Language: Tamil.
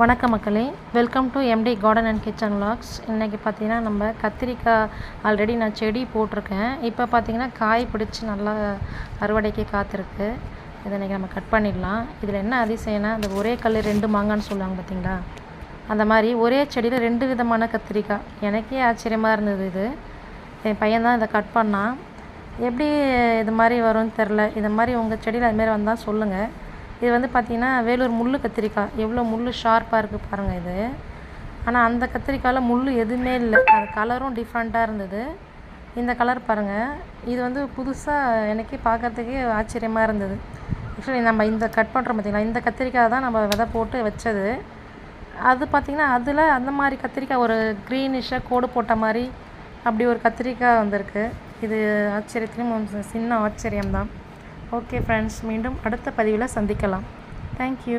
வணக்கம் மக்களே. Welcome to MT garden and kitchen vlogs இன்றைக்கி பார்த்தீங்கன்னா நம்ம கத்திரிக்காய் ஆல்ரெடி நான் செடி போட்டிருக்கேன். இப்போ பார்த்திங்கன்னா காய் பிடிச்சி நல்லா அறுவடைக்கு காத்திருக்கு. இதை இன்றைக்கி நம்ம கட் பண்ணிடலாம். இதில் என்ன அதிசயம்னா அந்த ஒரே கல் ரெண்டு மாங்கான்னு சொல்லுவாங்க பார்த்தீங்களா? அந்த மாதிரி ஒரே செடியில் ரெண்டு விதமான கத்திரிக்காய். எனக்கே ஆச்சரியமாக இருந்தது இது. என் பையன் தான் இதை கட் பண்ணான். எப்படி இது மாதிரி வரும்னு தெரில. இது மாதிரி உங்கள் செடியில் அதுமாரி வந்தால் சொல்லுங்கள் இது வந்து பார்த்திங்கன்னா வேலூர் முள் கத்திரிக்காய். எவ்வளோ முள் ஷார்ப்பாக இருக்குது பாருங்கள் இது. ஆனால் அந்த கத்திரிக்காயில் முள் எதுவுமே இல்லை. அது கலரும் டிஃப்ரெண்ட்டாக இருந்தது. இந்த கலர் பாருங்கள் இது வந்து புதுசாக எனக்கே பார்க்கறதுக்கே ஆச்சரியமாக இருந்தது. ஆக்சுவலி நம்ம இந்த கட் பண்ணுறோம் பார்த்திங்களா இந்த கத்திரிக்காய் தான் நம்ம விதை போட்டு வச்சது. அது பார்த்திங்கன்னா அதில் அந்த மாதிரி கத்திரிக்காய் ஒரு க்ரீனிஷாக கோடு போட்ட மாதிரி அப்படி ஒரு கத்திரிக்காய் வந்திருக்கு. இது ஆச்சரியத்திலும் சின்ன ஆச்சரியம்தான். ஓகே ஃப்ரெண்ட்ஸ் மீண்டும் அடுத்த பதிவில் சந்திக்கலாம். தேங்க்யூ